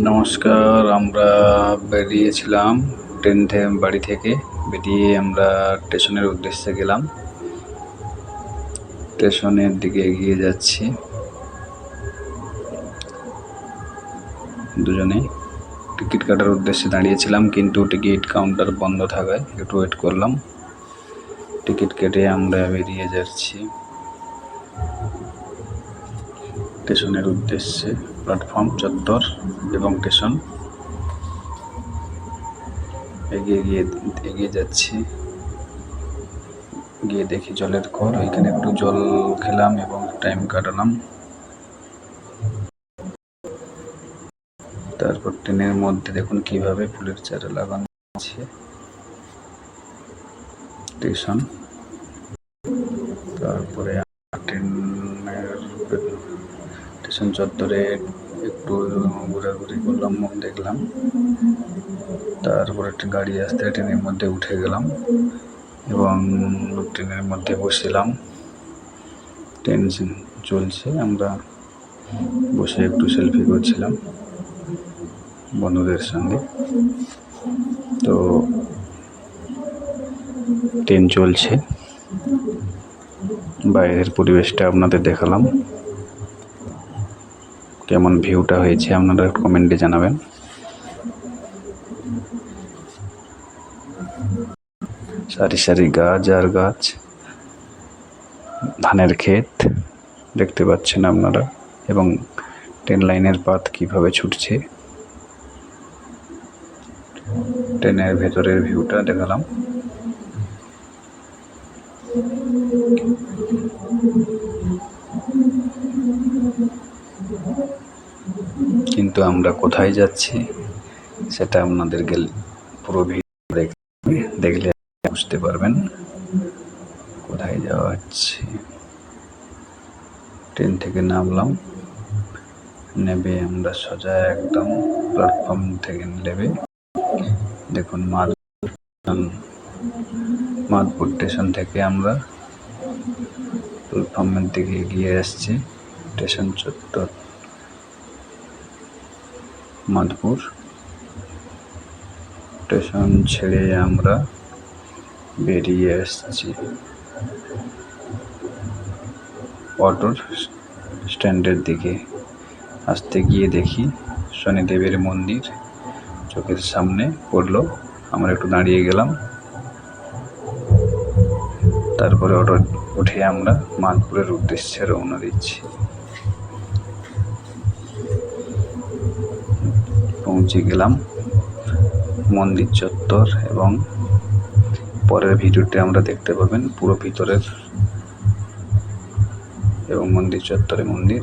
নমস্কার, আমরা বেরিয়েছিলাম ট্রেন থেকে বাড়ি থেকে। বেরিয়ে আমরা স্টেশনের উদ্দেশ্যে গেলাম। স্টেশনের দিকে এগিয়ে যাচ্ছি। দুজনে টিকিট কাটার উদ্দেশ্যে দাঁড়িয়েছিলাম, কিন্তু টিকিট কাউন্টার বন্ধ থাকায় একটু ওয়েট করলাম। টিকিট কেটে আমরা বেরিয়ে যাচ্ছি। স্টেশনের উদ্দেশ্যে প্ল্যাটফর্ম চত্বর এবং স্টেশন। এগিয়ে গিয়ে এগিয়ে যাচ্ছি। গিয়ে দেখি জলের কল ওইখানে একটু জল খেলাম এবং টাইম কাটালাম। তারপর ট্রেনের মধ্যে দেখুন কীভাবে ফুলের চারা লাগানো আছে। স্টেশন। তারপরে ট্রেনের স্টেশন চত্বরে একটু ঘোরাঘুরি করলাম দেখলাম। তারপর একটা গাড়ি আসতে ট্রেনের মধ্যে উঠে গেলাম এবং ট্রেনের মধ্যে বসেলাম ট্রেন চলছে, আমরা বসে একটু সেলফি করছিলাম বন্ধুদের সঙ্গে। তো ট্রেন চলছে, বাইরের পরিবেশটা আপনাদের দেখালাম। কেমন ভিউটা হয়েছে আপনারা কমেন্টে জানাবেন। সারি সারি গাছ আর গাছ, ধানের ক্ষেত দেখতে পাচ্ছেন আপনারা, এবং ট্রেন লাইনের পাত কীভাবে ছুটছে। ট্রেনের ভেতরের ভিউটা দেখালাম। কিন্তু আমরা কোথায় যাচ্ছি, সেটা আপনাদের গেলে পুরো ভিডিও দেখলে বুঝতে পারবেন কোথায় যাওয়া হচ্ছে ট্রেন থেকে নামলাম, নেবে আমরা সোজা একদম প্ল্যাটফর্ম থেকে নেবে। দেখুন মাল মাদপুর স্টেশন থেকে আমরা প্ল্যাটফর্মের দিকে এগিয়ে আসছি স্টেশন চত্বর মাধপুর স্টেশন ছেড়ে আমরা বেরিয়ে এসেছি। অটোর স্ট্যান্ডের দিকে। আসতে গিয়ে দেখি শনিদেবের মন্দির। চোখের সামনে পড়ল, আমরা একটু দাঁড়িয়ে গেলাম। তারপরে অটো উঠে আমরা মানপুরের উদ্দেশ্যে রওনা দিচ্ছি। পৌঁছে গেলাম মন্দির চত্বর এবং পরের ভিডিওতে আমরা দেখতে পাবেন পুরো ভিতরের এবং মন্দির চত্বরে মন্দির।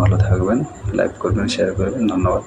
ভালো থাকবেন লাইক করবেন শেয়ার করবেন, ধন্যবাদ।